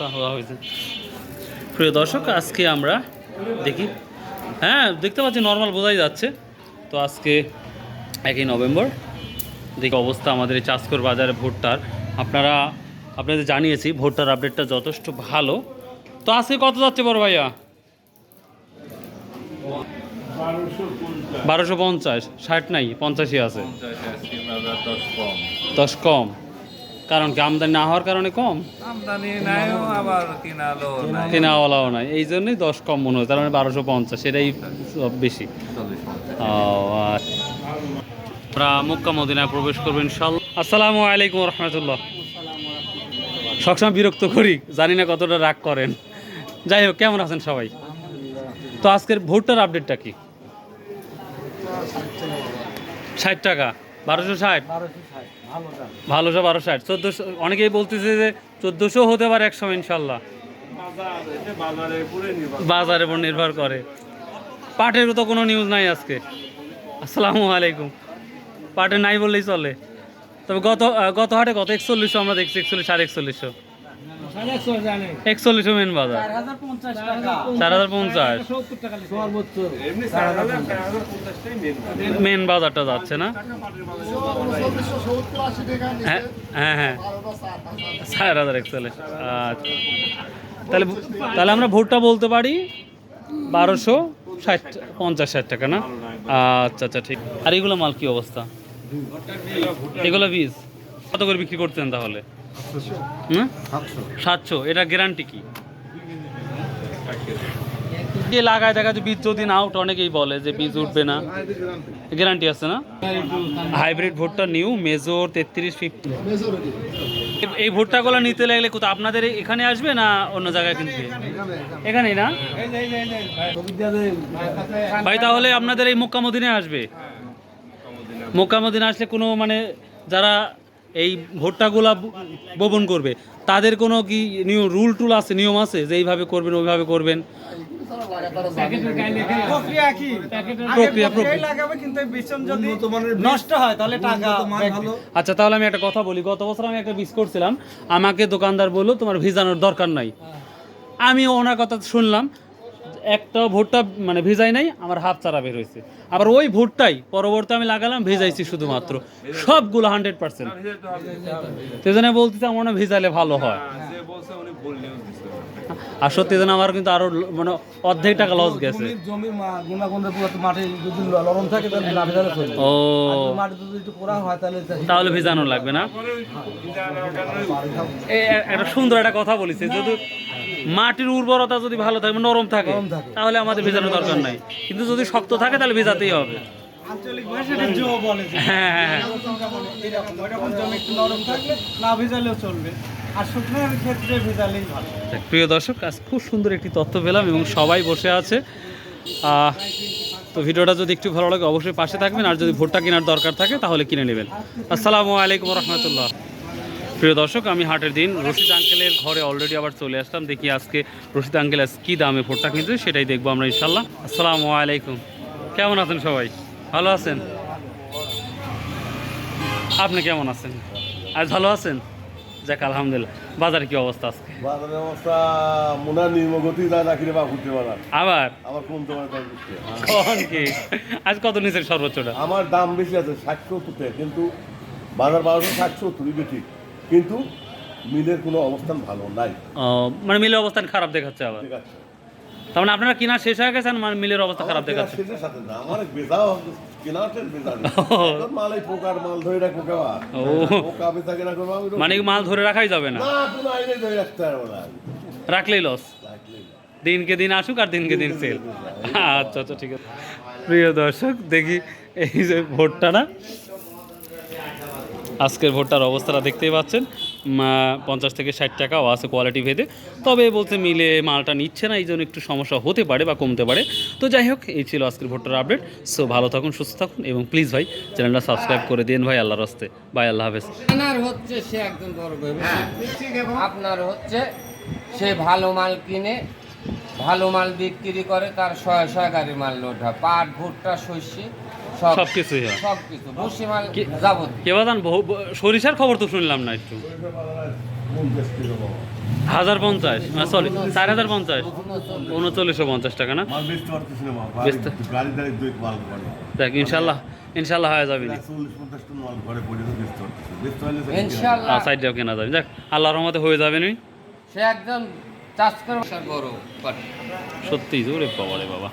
অবস্থা হওয়া হয়েছে। প্রিয় দর্শক আজকে আমরা দেখি হ্যাঁ দেখতে পাচ্ছি নর্মাল বোঝাই যাচ্ছে। তো আজকে একই নভেম্বর দেখি অবস্থা আমাদের এই চাষকর বাজারে ভুট্টার। আপনারা আপনাদের জানিয়েছি ভুট্টার আপডেটটা যথেষ্ট ভালো। তো আজকে কত যাচ্ছে বড় ভাইয়া? বারোশো পঞ্চাশ। ষাট নাই পঞ্চাশই আছে। দশ কম। কারণ কি আমদানি না হওয়ার কারণে কম? আমদানি নাইও আবার কিনালো নাই। কেনাওয়ালাও নাই। এই জন্যই দশ কম মনে হয় তার মানে বারোশো পঞ্চাশ সেটাই সব বেশি। ও, আমরা মক্কা মদিনায় প্রবেশ করবেন ইনশাল্লাহ আসসালামু আলাইকুম রহমতুল্লাহ সবসময় বিরক্ত করি জানি না কতটা রাগ করেন। যাই হোক কেমন আছেন সবাই? তো আজকের ভোটটার আপডেটটা কি? ষাট টাকা। বারোশো ষাট? ভালোশো বারো ষাট। চোদ্দোশো অনেকেই বলতেছে যে চোদ্দোশো হতে পারে একসময় ইনশাল্লাহ। বাজারের উপর নির্ভর করে। পাটেরও তো কোনো নিউজ নাই আজকে। আসসালামু আলাইকুম। পাটে নাই বললেই চলে। তবে গত গত হাটে গত একচল্লিশশো আমরা দেখছি একচল্লিশ সাড়ে একচল্লিশশো। একচল্লিশশো মেন বাজার। চার হাজার পঞ্চাশ। মেন বাজারটা যাচ্ছে না? হ্যাঁ হ্যাঁ হ্যাঁ। চার হাজার একচল্লিশ। আচ্ছা। তাহলে তাহলে আমরা ভোটটা বলতে পারি বারোশো ষাট, পঞ্চাশ ষাট টাকা, না? আচ্ছা আচ্ছা ঠিক। আর এগুলো মাল কি অবস্থা? এগুলো বীজ। কত করে বিক্রি করতেন তাহলে? সাতশো। এটা গ্যারান্টি কি? লাগায় দেখা যায় বীজ যদি না উঠে অনেকেই বলে যে বীজ উঠবে না। গ্যারান্টি আছে না? হাইব্রিড ভুট্টা নিউ মেজর তেত্রিশ ফিফটি এই ভুট্টাগুলো নিতে লাগলে কোথাও আপনাদের এখানে আসবে না অন্য জায়গায় কিনবে? এখানেই না? ভাই তাহলে আপনাদের এই মক্কামদিনে আসবে? মক্কামদিনে আসলে কোনো মানে যারা এই ভুট্টাগুলা বপন করবে। তাদের কোনো কি নিয়ম রুল টুল আছে নিয়ম আছে যে এইভাবে করবেন ওইভাবে করবেন? প্রক্রিয়া কি? প্রক্রিয়া প্রক্রিয়া। লাগাবে কিন্তু এই বিচন যদি নষ্ট হয় তাহলে টাকা আচ্ছা তাহলে আমি একটা কথা বলি। গত বছর আমি একটা বীজ করছিলাম। আমাকে দোকানদার বলল তোমার ভিজানোর দরকার নাই। আমি ওনার কথা শুনলাম। একটা ভুট্টা মানে ভিজাই নাই আমার হাত চারা বের হয়েছে। আবার ওই ভুট্টাই পরবর্তী আমি লাগালাম ভিজাইছি শুধুমাত্র। সবগুলো হান্ড্রেড পার্সেন্ট। সেই জন্য বলতেছি আমার মনে ভিজাইলে ভালো হয়। আর সত্যি যেন আমার কিন্তু আরও মানে অর্ধেক টাকা লস গেছে। জমির জমির মা- গুণাগুণের পুরো মাটি যদি নরম থাকে তাহলে না ভেজালে চলবে। ও। মাটি যদি একটু পোড়া হয় তাহলে তাহলে ভিজানো লাগবে না? একটা সুন্দর একটা কথা বলেছে যদি মাটির উর্বরতা যদি ভালো থাকে নরম থাকে। থাকে। তাহলে আমাদের ভেজানোর দরকার নাই। কিন্তু যদি শক্ত থাকে তাহলে ভেজাতেই হবে। আঞ্চলিক ভাষায় জো বলে হ্যাঁ হ্যাঁ হ্যাঁ। এরকম ওইরকম জমি একটু নরম থাকলে না ভেজালেও চলবে। আর শুকনোর ক্ষেত্রে ভেজালেই ভালো। প্রিয় দর্শক আজ খুব সুন্দর একটি তথ্য পেলাম এবং সবাই বসে আছে। তো ভিডিওটা যদি একটু ভালো লাগে অবশ্যই পাশে থাকবেন। আর যদি ভুট্টা কেনার দরকার থাকে তাহলে কিনে নেবেন। আসসালামু আলাইকুম রহমতুল্লাহ। প্রিয় দর্শক আমি হাটের দিন। রশিদ আঙ্কেলের ঘরে অলরেডি আবার চলে আসলাম। দেখি আজকে রশিদ আঙ্কেল আজ কী দামে ভুট্টা কিনছে সেটাই দেখব আমরা ইনশাল্লাহ আসসালামু আলাইকুম। কেমন আছেন সবাই? ভালো আছেন? আপনি কেমন আছেন? আজ ভালো আছেন? যাক আলহামদুলিল্লাহ। বাজারে কি অবস্থা আজকে? বাজারের অবস্থা মোনা নির্মগতি যা রাখি বা ঘুরতে পারা। আবার? আবার কমতে পারে কখন কি? আজ কত নিচের সর্বোচ্চটা? আমার দাম বেশি আছে ষাট সত্তর কিন্তু বাজার বারোশো ষাট সত্তরই ঠিক। কিন্তু মিলের কোনো অবস্থান ভালো নাই। মানে মিলের অবস্থান খারাপ দেখাচ্ছে আবার। তার মানে আপনারা কিনা শেষ হয়ে গেছেন মানে মিলের অবস্থা খারাপ দেখাচ্ছে? সেটার সাথে না আমার বেজাও কেনাটের বেজা নেই। এখন মাল এই পোকার মাল ধরে রাখব কেবা ও। পোকা বেচা কেনা করব মানে মাল ধরে রাখাই যাবে না? না কোনো আইনে ধরে রাখতে পারব না রাখলেই লস দিনকে দিন আসুক আর দিনকে দিন সেল আচ্ছা আচ্ছা ঠিক আছে। প্রিয় দর্শক দেখি এই যে ভোটটা না? আজকের ভোটটার অবস্থাটা দেখতেই পাচ্ছেন। পঞ্চাশ থেকে ষাট টাকাও আছে কোয়ালিটি ভেদে। তবে বলতে মিলে মালটা নিচ্ছে না এই জন্য একটু সমস্যা হতে পারে বা কমতে পারে। তো যাই হোক, এই ছিল আজকের ভোটটার আপডেট সো ভালো থাকুন, সুস্থ থাকুন এবং প্লিজ ভাই চ্যানেলটা সাবস্ক্রাইব করে দিন ভাই, আল্লাহর হস্তে বাই আল্লাহ হাফেজ। আপনার হচ্ছে সে একজন আপনার হচ্ছে সে ভালো মাল কিনে, ভালো মাল বিক্রি করে, তার শয়ে শয়ে গাড়ি মাল লোড হয়। পাট, ভুট্টা, শস্য সব কিছুই হয়। সব কিছু ভুসি যাবত কেবা জান সরিষার খবর তো শুনলাম না একটু। হাজার পঞ্চাশ না সরি চার হাজার পঞ্চাশ। উনচল্লিশশো পঞ্চাশ টাকা না? দেখ ইনশাল্লাহ ইনশাল্লাহ হয়ে যাবে। ইনশাল্লাহ। সাইডটাও কেনা যাবে। দেখ আল্লাহর রহমতে হয়ে যাবে নি। সে একদম সত্যি জোরে বাবা রে বাবা।